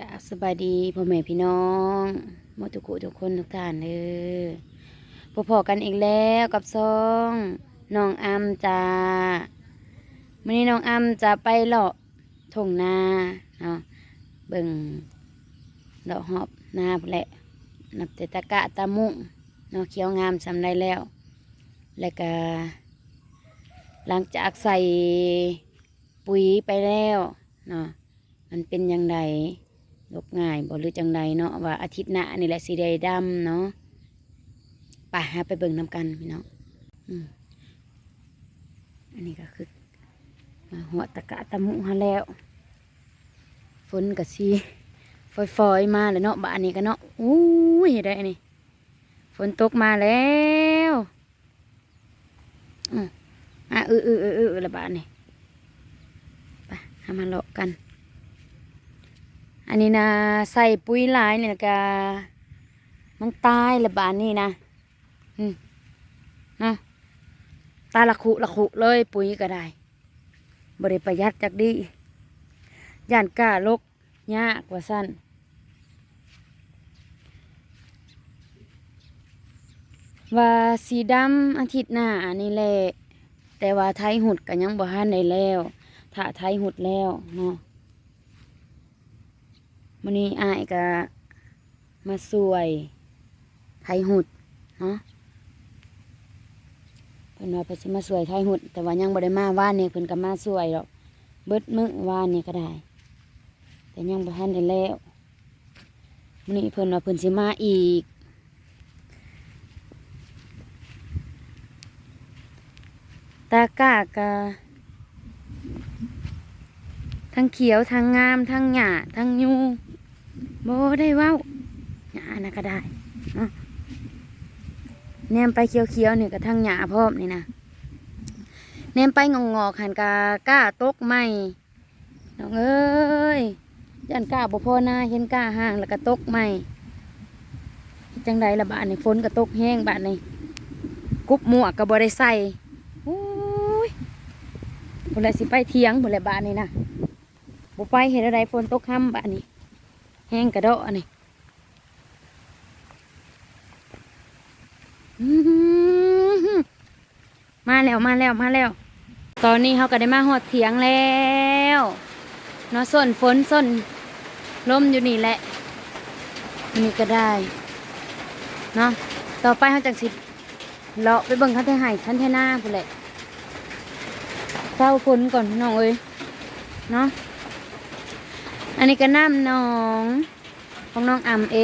กาสบายดีพ่อแม่พี่น้องหมดทุกคุทุกคนทุกท่านเออพบพอกันอีกแล้วกับซองน้องอัมจ้าวันนี้น้องอัมจะไปเลาะทงนาเนาะเบิ่งดอกหอบนาแหละนับแต่ตะกะตะมุงเนาะเขียวงามสำได้แล้ว แล้วก็ หลังจากใส่ปุ๋ยไปแล้วเนาะมันเป็นยังไงลบง่ายบ่หรือจังใดเนาะว่าอาทิตย์หน้านี่แหละสีแดงดำเนาะไปหาไปเบิ่งนำกันพี่น้องอืมอันนี้ก็คือมาหัวตะกะตะมุหาแล้ว ฝนก็สีฟอยๆมาเลยเนาะบ้านนี้ก็เนาะอู้ยได้นนี้ฝนตกมาแล้วอืมอะเออเออเออเออละบ้านนี้ไปหามาเลาะกัน อันนี้นะใส่ปุ๋ยลายเนี่ยก็มันตายละบานนี่นะอืมนะตายละขุละขุเลยปุ๋ยก็ได้บริประหยัดจากดีย่านก้าลกยากกว่าสั้นว่าสีดำอาทิตย์หน้าอันนี้แหละแต่ว่าไทยหุดก็ยังบ่ทันได้แล้ว ถ้าไทยหุดแล้วเนาะ วันนี้อายก็มาสวยไทยหุดเนาะเพิ่นว่าเพิ่นสิมาสวยไทยหุด แต่ว่ายังบ่ได้มาว่านนี่เพิ่นก็มาสวยดอกเบิดมื้อว่านนี่ก็ได้ แต่ยังบ่ทันได้แล้ววันนี้เพิ่นว่าเพิ่นสิมาอีกตากากะทั้งเขียวทั้งงามทั้งหญ้าทั้งยู โบได้เว้าหญ้านะก็ได้เนาะแนมไปเขียวๆนี่ก็ทั้งหญ้าพร้อมนี่นะแนมไปงองอๆขันกาก้าตกไม่น้องเอ้ยยันก้าบ่พอนาเห็นก้าห่างแล้วก็ตกไม่จังใดละบาดนี่ฝนก็ตกแห้งบาดนี่กุบหมวกก็บ่ได้ใส่โอ้ยบุเลยสิไปเที่ยงบุเลยบาดนี่นะบ่ไปเห็นอะไรฝนตกค่ำบาดนี่ แห้งกระโดดอันนี้อื้อหือมาแล้วมาแล้วมาแล้ว ตอนนี้เขาก็ได้มาหอดเถียงแล้วเนาะส้นฝนส้นลมอยู่นี่แหละนี่ก็ได้เนาะต่อไปเขาจังสิเลาะไปเบิ่งคันเทไห่คันเทหน้าพุ่นแหละเศร้าฝนก่อนน้องเอ้ยเนาะ อันนี้ก็น้ำหนองของน้องอ่ำเอ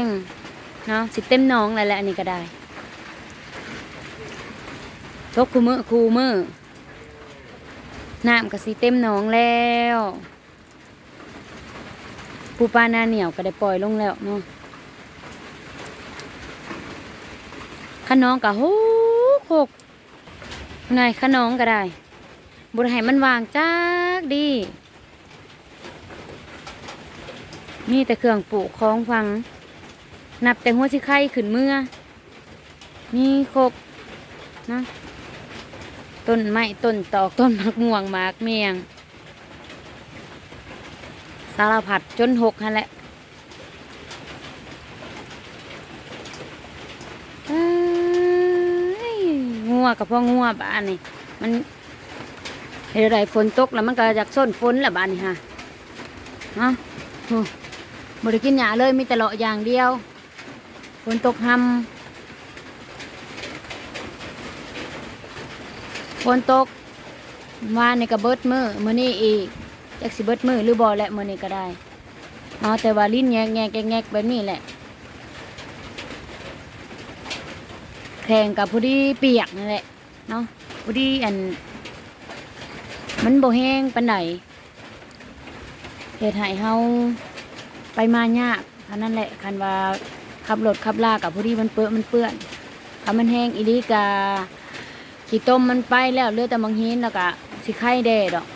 งเนาะสิเต็มหนองแล้วแหละอันนี้ก็ได้ตกคูมือคูมือน้ำก็สีเต็มหนองแล้วปูปลาหน้าเหนียวก็ได้ปล่อยลงแล้วเนาะขน้องก็โหกโหกนายขน้องก็ได้บุญให้มันวางจากดี มีแต่เครื่องปลูกของฟัง นับแต่หัวสิไข่ขึ้นเมื่อ มีครบนะต้นไม้ต้นตอกต้นมะม่วงมากเมียง สารพัดจนหกนั่นแหละงัวกับพ่องัวบ้านนี่มันเห็นอะไรฝนตกแล้วมันก็อยากส้นฝนแหละบ้านนี่ฮะฮะโอ้ บริกินหยาเลยมีแต่เลาะอย่างเดียวฝนตกหำฝนตกวานนี่ก็เบิดมือมือนี้อีกจักสิเบิดมือหรือบ่แหละมือนี้ก็ได้เนาแต่ว่าลิ้นแงกแงกแงกแงแบบนี้แหละแข่งกับผู้ดีเปียกนั่นแหละเนาะผู้ดีอัน มันบ่แห้งปานใดเฮ็ดให้เฮา ไปมายากเท่านั้นแหละคันว่าขับรถขับลากับผู้ดีมันเปื้อนมันเปื้อนถ้ามันแห้งอีหลีกาขี้ต้มมันไปแล้วเลือดแต่บางหินแล้วก็สิไข่แดดอก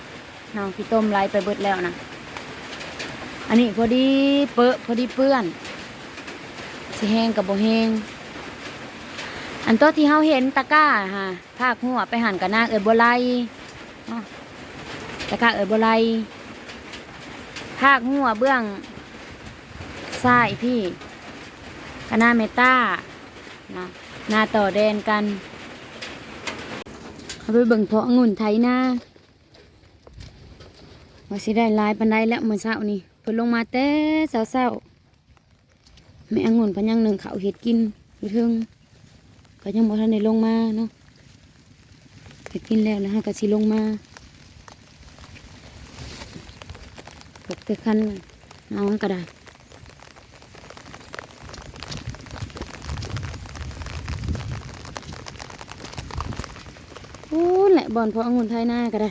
น้องขี้ต้มไหลไปเบิดแล้วนะอันนี้พอดีเปื้อพอดีเปื้อนสิแห้งกับบ่แห้งอันตัวที่เฮาเห็นตะก้าฮะภาคหัวไปหันกับนางเอ๋ยบัวไลตะก้าเอ๋ยบัวไลภาคหัวเบื้อง ซ้ายพี่คณะเมตานาะหน้าต่อแดนกันเอาไปเบิ่งเพาะองุ่นไทยน้าว่าสิได้ลายปันไดแล้วเมื่อเช้านี่เพิ่นลงมาแต่เช้าๆแม่องุ่นพันยังหนึ่งเขาเห็ดกินอยู่ทึงก็ยังบ่ทันได้ลงมาเนาะเห็ดกินแล้วแล้วฮะก็สิลงมาปกเตะคันเอาก็ได้ โอ้แหละ บอลเพราะองุ่นไทยหน้าก็ได้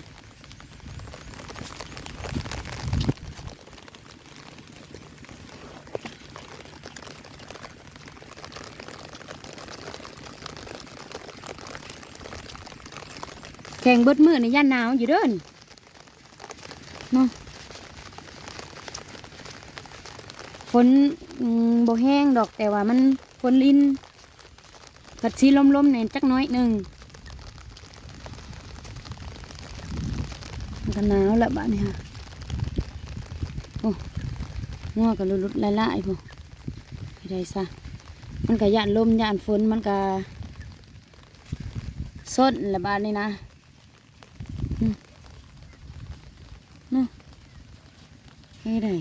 แข่งเบิดมือในย่านหนาวอยู่เด้อนเนาะฝนบ่แห้งดอกแต่ว่ามันฝนลินผัดชีลมๆเนี่ยจักน้อยหนึ่ง มันหนาวแล้วบ้านนี้ค่ะโอ้งัวก็ลุดๆละลายๆพวกไม่ได้ซะมันก็ย่านลมย่านฝนมันก็สดละบ้านนี้นะนาะเฮ้ได้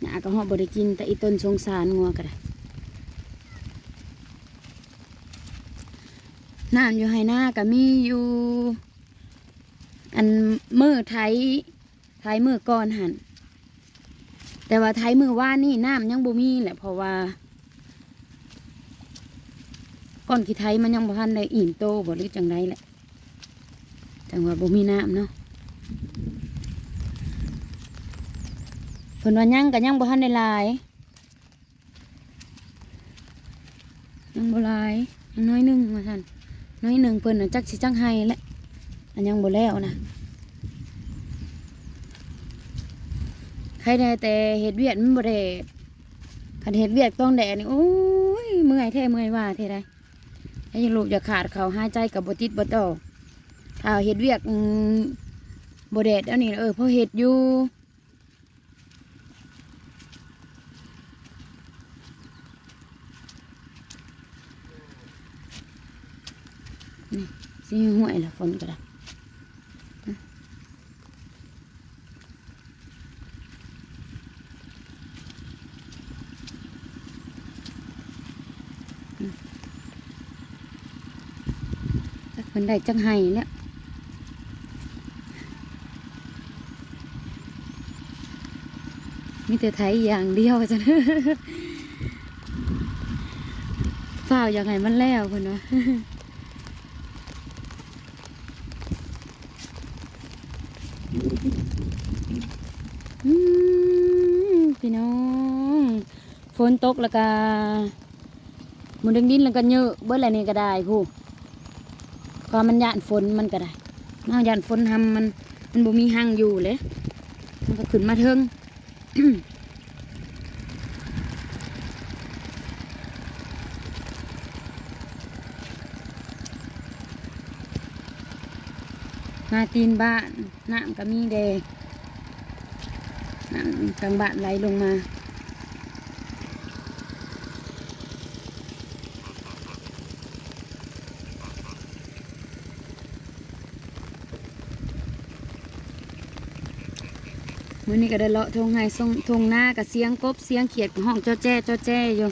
หน้าก็หอบบริกิน แต่อีต้นสงสารงัวก็ได้น้ำอยู่ให้หน้าก็มีอยู่ อันมือไทยไทยมือก่อนหันแต่ว่าไทยมือว่านี่น้ำยังบ่มีแหละเพราะว่าก่อนกี่ไทยมันยังบ่ทันได้อิ่มโตบ่หรือจังไรแหละจังว่าบ่มีน้ำเนาะเพิ่นว่ายังก็ยังบ่ทันได้ลายยังบ่ลายยังน้อยหนึงว่าซั่นน้อยหนึงเพิ่นน่ะจักสิจังไห้แหละ อันยังบ่แล้วนะใครได้แต่เห็ดเวียดมันบ่ได้คันเห็ดเวียดต้องแดดนี่โอ้ยเมื่อยแท้เมื่อยว่าแท้ได้ให้ลูกอย่าขาดเขาหายใจกับบ่ติดบ่ต่อถ้าเห็ดเวียกบ่แดดแล้วนี่เออพอเห็ดอยู่นี่สิห่วยละฝนก็ได้ จักเพิ่นได้จังไห้แล้วมีแต่ไทยอย่างเดียวจ้ะฝ้าวอย่างไงมันแล้วเพิ่นว่าอืมพี่น้อง ฝนตกแล้วก็ มันดึงดินแล้วก็เยอะเบิดอะไรนี่ก็ได้ผู้ก็มันยานฝนมันก็ได้เนายานฝนทำมันมันบ่มีหังอยู่เลยมันก็ขึ้นมาเทิงมาตีนบ้านน้ำก็มีเดน้ำกลางบ้านไหลลงมา มื่อนี้ก็ได้เลาะทงไห้ทงทงหน้ากับเสียงกบเสียงเขียดห้องเจ้าแจ้เจ้าแจ้อยู่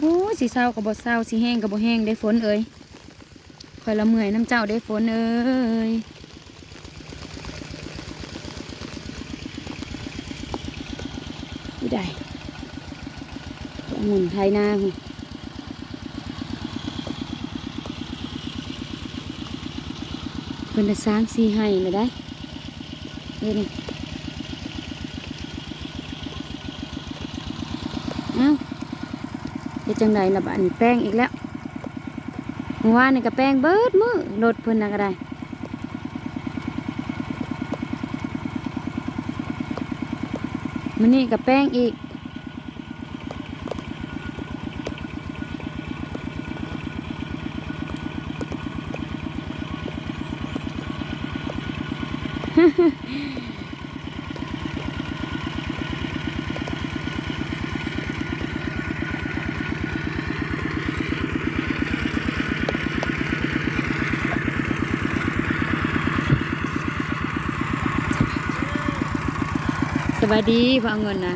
โอ้สีเศร้ากับบ่เศร้าสีแห้งกับบ่แห้งได้ฝนเอ้ยคอยละเมื่อยน้ำเจ้าได้ฝนเอ้ยไม่ได้องุ่นไทยนาหู เพิ่นได้สามสี่ให้เลยได้เดี๋ยนี่เอ้าเฮ็ดจังไดล่ะบาดนี้แป้งอีกแล้วเมื่อวานนี่ก็แป้งเบิดมือรถเพิ่นน่ะก็ได้มื้อนี้ก็แป้งอีก สวัสดีพ่อเอาเงินนะ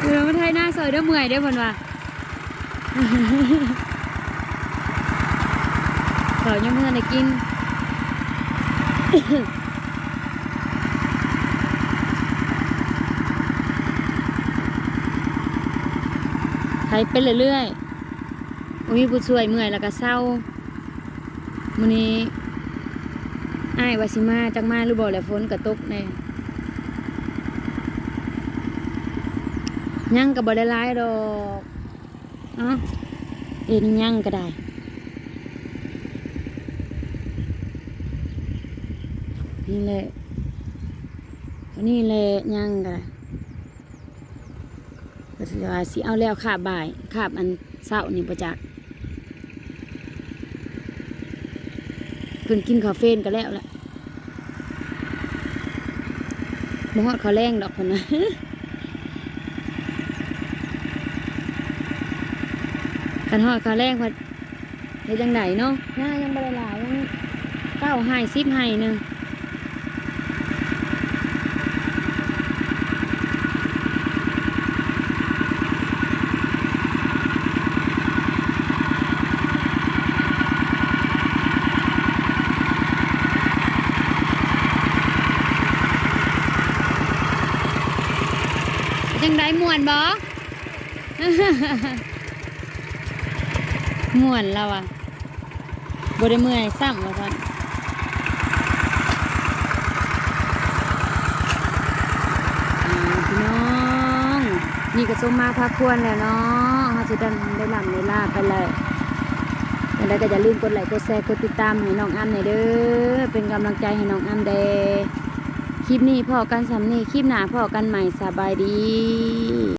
เดี๋ยวมาไทยหน้าซอยเด้อเมื่อยเด้อเพิ่นว่าขอยังเมื่อได้กินไทยไปเรื่อยๆอุ้ยผู้ช่วยเมื่อยแล้วก็เศร้ามื้อนี้ อ้ายวาสิมาจักมาหรือบ่แล้วฝนก็ตกแน่ยังก็บ่ได้หลายดอกเอ้าเอ็นยังก็ได้นี่แหละนี่แหละยังก็ได้ก็สิว่าสิเอาแล้วขาบบ่ายขาบอันเศร้านี่ประจักษ์เพิ่นกินข้าเฟนก็แล้วแหละ บ่ฮอดข้าวแรงดอกคนนะกันฮอดข้าวแรงพอเฮ็ดจังไดเนาะหน้ายังบ่ได้หลายยังเก้าให้สิบให้หนึง ม่วนบ่ม่วนแล้วอะบ่ได้เมื่อยซ้ำว่าซั่นอ่าพี่น้อง นี่ก็สมมาพักควรแล้วเนาะเฮาสิได้ได้ลำได้ลาไปเลยอย่างไรก็อย่าลืมกดไลค์กดแชร์กดติดตามให้น้องอ้ำหน่อยเด้อ เป็นกำลังใจให้น้องอ้ำเด้อ ลิปนี้พอกันสำนีคลิปหนาพอกันใหม่สบายดี